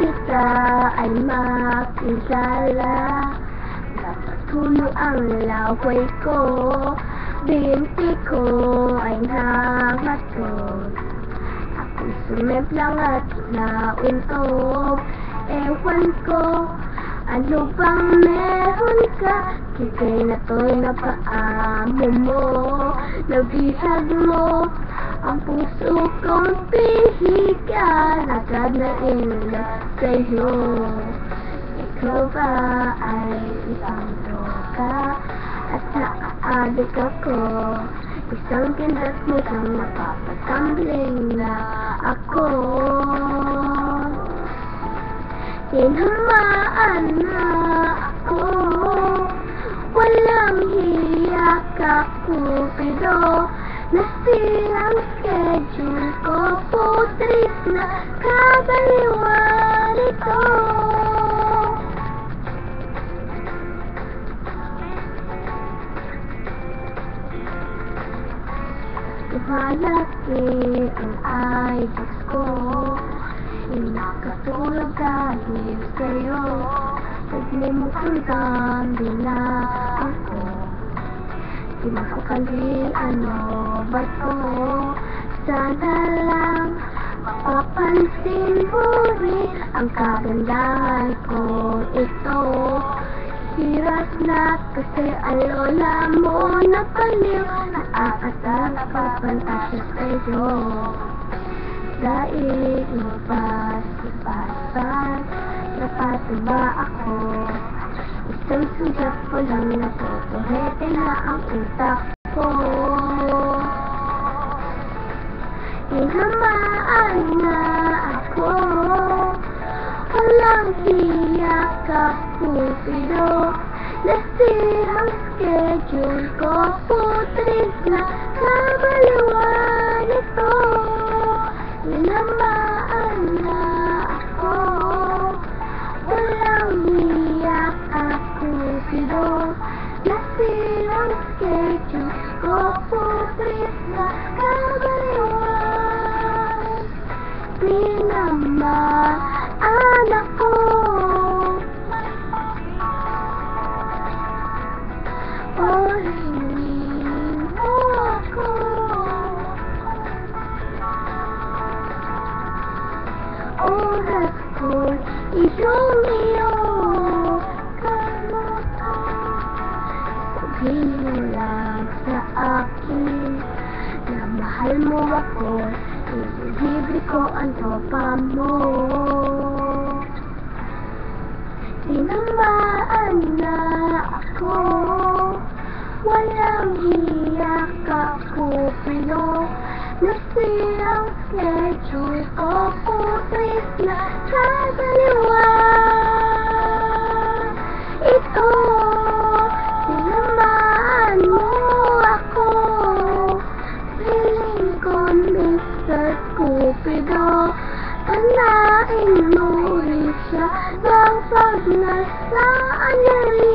ka ay makilala. Dapat tulo ang laway ko. Binti ko ay nangatog Ako'y sumemplang at nauntog Ewan ko ano bang meron ka? Kikay na to'y napaamo mo. Nabihag mo Ang puso kong pihiga Agad na ilag sa'yo. Ikaw ba ay isang droga? At naaadik ako? Isang kindat mo siyang napapatambling na ako. Tinamaan na ako. Walang hiya ka kupido Nasirang schedule ko Putris na kabaliwan ito Malaki ang idols ko. Nakatulog dahil sa'yo. Naglimutan din na ako Di makakali ano ba to? Sana lang Mapapansin mo rin Ang kagandahan ko. Ito Hirap na kasi ang lola mo napaliw Nakakasal ka pantasya sa'yo. Dahil lupas-lupasan Dapat ba ako. Isang sugat ko lang na Tutuhete na ang utak ko Tinamaan na ako Walang hiya ka pupido Nasirang schedule ko Putris na kabaliwan iyong iyo Sabihin mo lang sa akin Na mahal mo ako. Ililibre ko ang tropa mo. Tinamaan na ako. Walang hiya ka kupilo Nasirang schedule ko Putris na kadaliwa Ito Tinamaan mo ako Feeling ko Mr. Cupido Tanain mo rin siya Ng pag nasaan na rin